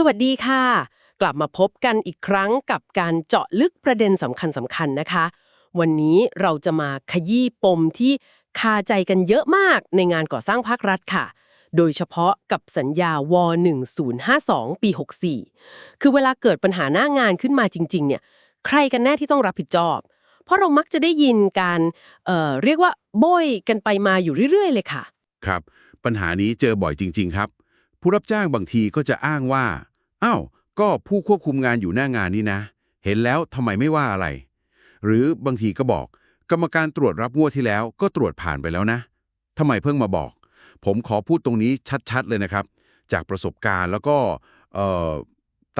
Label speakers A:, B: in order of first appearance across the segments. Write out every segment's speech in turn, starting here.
A: สวัสดีค่ะ กลับมาพบกันอีกครั้งกับการเจาะลึกประเด็นสำคัญสำคัญนะคะ วันนี้เราจะมาขยี้ปมที่คาใจกันเยอะมากในงานก่อสร้างภาครัฐค่ะ โดยเฉพาะกับสัญญาว1052 ปี 64 คือเวลาเกิดปัญหาหน้างานขึ้นมาจริง ๆ เนี่ย ใครกันแน่ที่ต้องรับผิดชอบ เพราะเรามักจะได้ยินการเอ่อเรียกว่าโบยกันไปมาอยู่เรื่อย ๆ เลยค่ะ
B: ครับ ปัญหานี้เจอบ่อยจริง ๆ ครับผู้รับจ้างบางทีก็จะอ้างว่า อ้าวก็ผู้ควบคุมงานอยู่หน้างานนี่นะ เห็นแล้วทำไมไม่ว่าอะไร หรือบางทีก็บอก กรรมการตรวจรับงวดที่แล้วก็ตรวจผ่านไปแล้วนะทำไมเพิ่งมาบอก ผมขอพูดตรงนี้ชัดๆเลยนะครับ จากประสบการณ์แล้วก็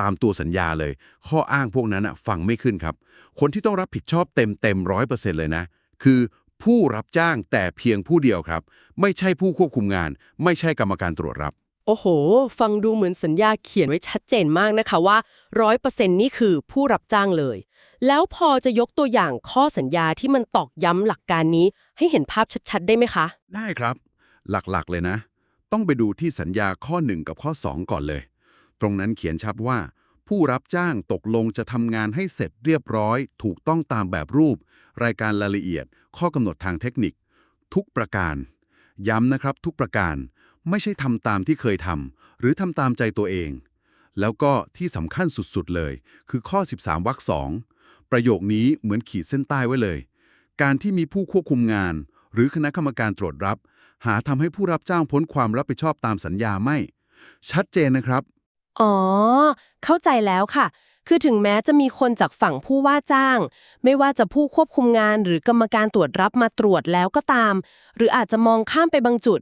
B: ตามตัวสัญญาเลย ข้ออ้างพวกนั้นอะฟังไม่ขึ้นครับ คนที่ต้องรับผิดชอบเต็มเต็มร้อยเปอร์เซ็นต์เลยนะ คือผู้รับจ้างแต่เพียงผู้เดียวครับ ไม่ใช่ผู้ควบคุมงาน ไม่ใช่กรรมการตรวจรับ
A: โอ้โห ฟังดูเหมือนสัญญาเขียนไว้ชัดเจนมากนะคะว่า 100%นี่คือผู้รับจ้างเลย แล้วพอจะยกตัวอย่างข้อสัญญาที่มันตอกย้ำหลักการนี้ ให้เห็นภาพชัดๆ ได้ไหมคะ
B: ได้ครับ หลักๆเลยนะ ต้องไปดูที่สัญญาข้อ 1 กับข้อ 2 ก่อนเลย ตรงนั้นเขียนชัดว่า ผู้รับจ้างตกลงจะทำงานให้เสร็จเรียบร้อย ถูกต้องตามแบบรูป รายการรายละเอียด ข้อกำหนดทางเทคนิค ทุกประการ ย้ำนะครับทุกประการ ไม่ใช่ทำตามที่เคยทำหรือทำตามใจตัวเอง แล้วก็ที่สำคัญสุดๆเลย คือข้อ 13วรรคสองประโยคนี้เหมือนขีดเส้นใต้ไว้เลย การที่มีผู้ควบคุมงาน หรือคณะกรรมการตรวจรับ หาทำให้ผู้รับจ้างพ้นความรับผิดชอบตามสัญญาไม่ ชัดเจนนะครับ
A: อ๋อ เข้าใจแล้วค่ะ คือถึงแม้จะมีคนจากฝั่งผู้ว่าจ้าง ไม่ว่าจะผู้ควบคุมงานหรือกรรมการตรวจรับมาตรวจแล้วก็ตาม หรืออาจจะมองข้ามไปบางจุด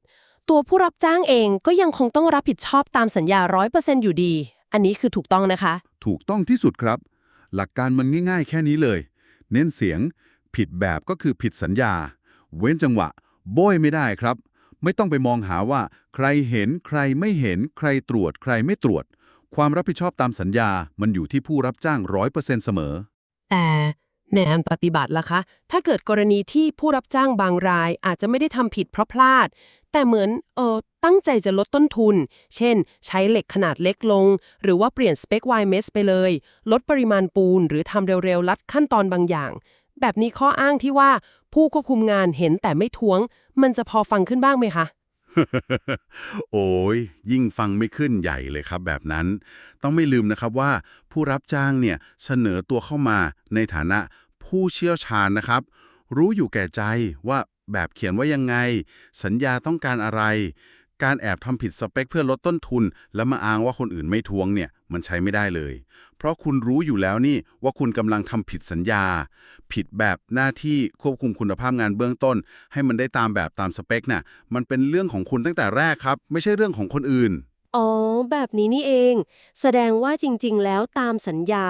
A: ตัวผู้รับจ้างเองก็ยังคงต้องรับผิดชอบตามสัญญา 100%อยู่ดี อันนี้คือถูกต้องนะคะ
B: ถูกต้องที่สุดครับ หลักการมันง่ายๆ แค่นี้เลย เน้นเสียง ผิดแบบก็คือผิดสัญญา เว้นจังหวะ โบยไม่ได้ครับ ไม่ต้องไปมองหาว่า ใครเห็นใครไม่เห็น ใครตรวจ ใครไม่ตรวจ ความรับผิดชอบตามสัญญา มันอยู่ที่ผู้รับจ้างร้อยเปอร์เซ็นต์เสมอ
A: แต่ ในทางปฏิบัติล่ะคะ ถ้าเกิดกรณีที่ผู้รับจ้างบางรายอาจจะไม่ได้ทำผิดเพราะพลาด แต่เหมือนเออตั้งใจจะลดต้นทุน เช่น ใช้เหล็กขนาดเล็กลง หรือว่าเปลี่ยนสเปค YMS ไปเลย ลดปริมาณปูน หรือทำเร็วๆ ลัดขั้นตอนบางอย่าง แบบนี้ข้ออ้างที่ว่าผู้ควบคุมงานเห็นแต่ไม่ท้วง มันจะพอฟังขึ้นบ้างไหมคะ
B: โอ้ยยิ่งฟังไม่ขึ้นใหญ่เลยครับแบบนั้น ต้องไม่ลืมนะครับว่าผู้รับจ้างเนี่ยเสนอตัวเข้ามาในฐานะผู้เชี่ยวชาญนะครับ รู้อยู่แก่ใจว่าแบบเขียนว่ายังไง สัญญาต้องการอะไร การแอบทำผิดสเปคเพื่อลดต้นทุน แล้วมาอ้างว่าคนอื่นไม่ทวงเนี่ย มันใช้ไม่ได้เลย เพราะคุณรู้อยู่แล้วนี่ว่าคุณกำลังทำผิดสัญญา ผิดแบบหน้าที่ควบคุมคุณภาพงานเบื้องต้น ให้มันได้ตามแบบตามสเปคน่ะ มันเป็นเรื่องของคุณตั้งแต่แรกครับ ไม่ใช่เรื่องของคนอื่น
A: อ๋อ แบบนี้นี่เอง แสดงว่าจริง ๆ แล้วตามสัญญา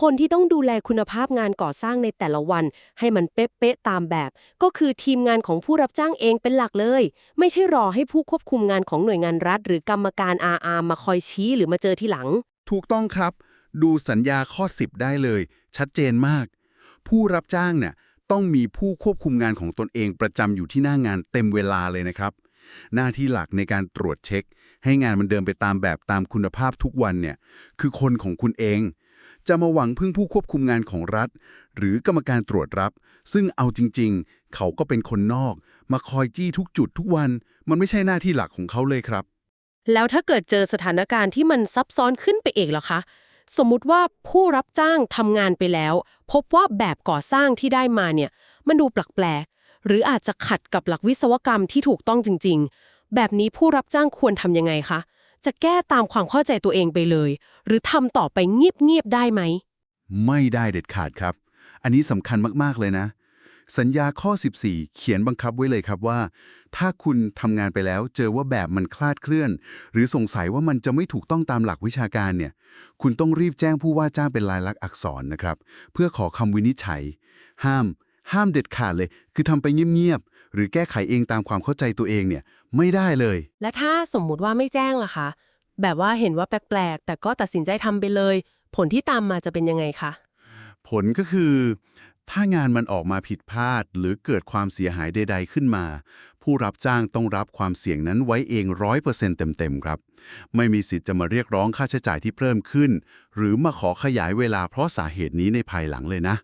A: คนที่ต้องดูแลคุณภาพงานก่อสร้างในแต่ละวัน ให้มันเป๊ะๆตามแบบ ก็คือทีมงานของผู้รับจ้างเองเป็นหลักเลย ไม่ใช่รอให้ผู้ควบคุมงานของหน่วยงานรัฐ หรือกรรมการ RR มาคอยชี้หรือมาเจอทีหลัง
B: ถูกต้องครับ ดูสัญญาข้อ 10 ได้เลย ชัดเจนมาก ผู้รับจ้างเนี่ยต้องมีผู้ควบคุมงานของตนเองประจำอยู่ที่หน้างานเต็มเวลาเลยนะครับ หน้าที่หลักในการตรวจเช็ค ให้งานมันเดินไปตามแบบตามคุณภาพทุกวันเนี่ยคือคนของคุณเอง จะมาหวังพึ่งผู้ควบคุมงานของรัฐ หรือกรรมการตรวจรับ ซึ่งเอาจริง ๆ เขาก็เป็นคนนอก มาคอยจี้ทุกจุดทุกวัน มันไม่ใช่หน้าที่หลักของเขาเลยครับ
A: แล้วถ้าเกิดเจอสถานการณ์ที่มันซับซ้อนขึ้นไปเองล่ะคะ สมมุติว่าผู้รับจ้างทำงานไปแล้ว พบว่าแบบก่อสร้างที่ได้มาเนี่ย มันดูแปลกๆหรืออาจจะขัดกับหลักวิศวกรรมที่ถูกต้องจริง ๆ แบบนี้ผู้รับจ้างควรทำยังไงคะ จะแก้ตามความเข้าใจตัวเองไปเลย หรือทำต่อไปเงียบๆได้ไหม
B: ไม่ได้เด็ดขาดครับ อันนี้สำคัญมากๆเลยนะ สัญญาข้อ 14 เขียนบังคับไว้เลยครับว่า ถ้าคุณทำงานไปแล้วเจอว่าแบบมันคลาดเคลื่อน หรือสงสัยว่ามันจะไม่ถูกต้องตามหลักวิชาการเนี่ย คุณต้องรีบแจ้งผู้ว่าจ้างเป็นลายลักษณ์อักษรนะครับ เพื่อขอคำวินิจฉัย ห้าม ห้ามเด็ดขาดเลย คือทำไปเงียบๆหรือแก้ไขเองตามความเข้าใจตัวเองเนี่ยไม่ได้เลย
A: และถ้าสมมุติว่าไม่แจ้งล่ะคะ แบบว่าเห็นว่าแปลกๆแต่ก็ตัดสินใจทำไปเลย ผลที่ตามมาจะเป็นยังไงคะ
B: ผลก็คือ ถ้างานมันออกมาผิดพลาดหรือเกิดความเสียหายใด ๆ ขึ้นมา ผู้รับจ้างต้องรับความเสี่ยงนั้นไว้เองร้อยเปอร์เซ็นต์เต็ม ๆ ครับ ไม่มีสิทธิ์จะมาเรียกร้องค่าใช้จ่ายที่เพิ่มขึ้น หรือมาขอขยายเวลาเพราะสาเหตุนี้ในภายหลังเลยนะ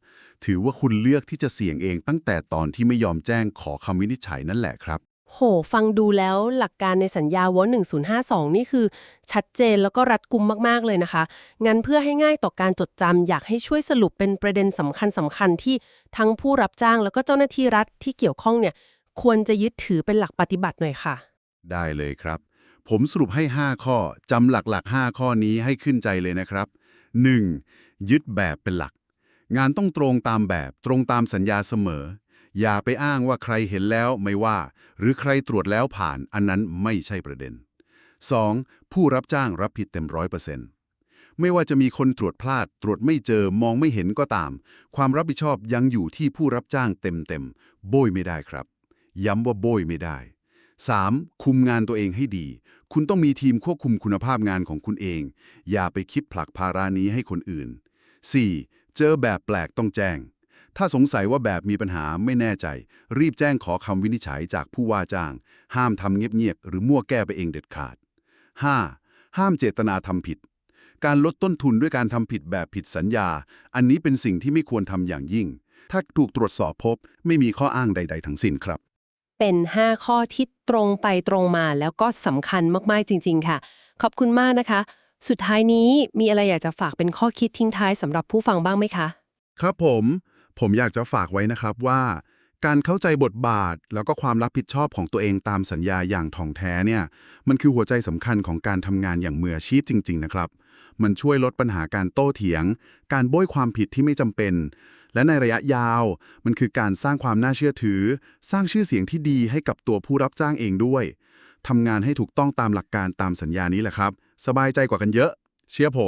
B: ถือว่าคุณเลือกที่จะเสี่ยงเองตั้งแต่ตอนที่ไม่ยอมแจ้งขอคำวินิจฉัยนั่นแหละครับ
A: โห ฟังดูแล้วหลักการในสัญญาว1052 นี่คือ ชัดเจนแล้วก็รัดกุมมากๆเลยนะคะ งั้นเพื่อให้ง่ายต่อการจดจำอยากให้ช่วยสรุปเป็นประเด็นสำคัญสำคัญๆที่ทั้งผู้รับจ้างแล้วก็เจ้าหน้าที่รัฐที่เกี่ยวข้องเนี่ยควรจะยึดถือเป็นหลักปฏิบัติหน่อยค่ะ
B: ได้เลยครับ ผมสรุปให้ 5 ข้อจำหลักๆ 5 ข้อนี้ให้ขึ้นใจเลยนะครับ 1. ยึดแบบเป็นหลัก งานต้องตรงตามแบบตรงตามสัญญาเสมอ อย่าไปอ้างว่าใครเห็นแล้วไม่ว่า หรือใครตรวจแล้วผ่านอันนั้นไม่ใช่ประเด็น 2. ผู้รับจ้างรับผิดเต็มร้อยเปอร์เซ็นต์ไม่ว่าจะมีคนตรวจพลาด ตรวจไม่เจอมองไม่เห็นก็ตาม ความรับผิดชอบยังอยู่ที่ผู้รับจ้างเต็มๆโบยไม่ได้ครับ ย้ำว่าโบยไม่ได้ 3. คุมงานตัวเองให้ดี คุณต้องมีทีมควบคุมคุณภาพงานของคุณเอง อย่าไปคิดผลักภาระนี้ให้คนอื่น 4. เจอแบบแปลกต้องแจ้ง ถ้าสงสัยว่าแบบมีปัญหาไม่แน่ใจ รีบแจ้งขอคำวินิจฉัยจากผู้ว่าจ้าง ห้ามทำเงียบๆหรือมั่วแก้ไปเองเด็ดขาด 5. ห้ามเจตนาทำผิด การลดต้นทุนด้วยการทำผิดแบบผิดสัญญา อันนี้เป็นสิ่งที่ไม่ควรทำอย่างยิ่ง ถ้าถูกตรวจสอบพบ ไม่มีข้ออ้างใด ๆ ทั้งสิ้นครับ
A: เป็น 5 ข้อที่ตรงไปตรงมาแล้วก็สำคัญมาก ๆ จริง ๆ ค่ะ ขอบคุณมากนะคะ สุดท้ายนี้มีอะไรอยากจะฝากเป็นข้อคิดทิ้งท้ายสำหรับผู้ฟังบ้างไหมคะ
B: ครับผม ผมอยากจะฝากไว้นะครับว่าการเข้าใจบทบาทแล้วก็ความรับผิดชอบของตัวเองตามสัญญาอย่างถ่องแท้เนี่ยมันคือหัวใจสำคัญของการทำงานอย่างมืออาชีพจริง ๆ นะครับ มันช่วยลดปัญหาการโต้เถียง การโบยความผิดที่ไม่จำเป็น และในระยะยาว มันคือการสร้างความน่าเชื่อถือ สร้างชื่อเสียงที่ดีให้กับตัวผู้รับจ้างเองด้วยทำงานให้ถูกต้องตามหลักการตามสัญญานี้แหละครับ สบายใจกว่ากันเยอะ เชื่อผม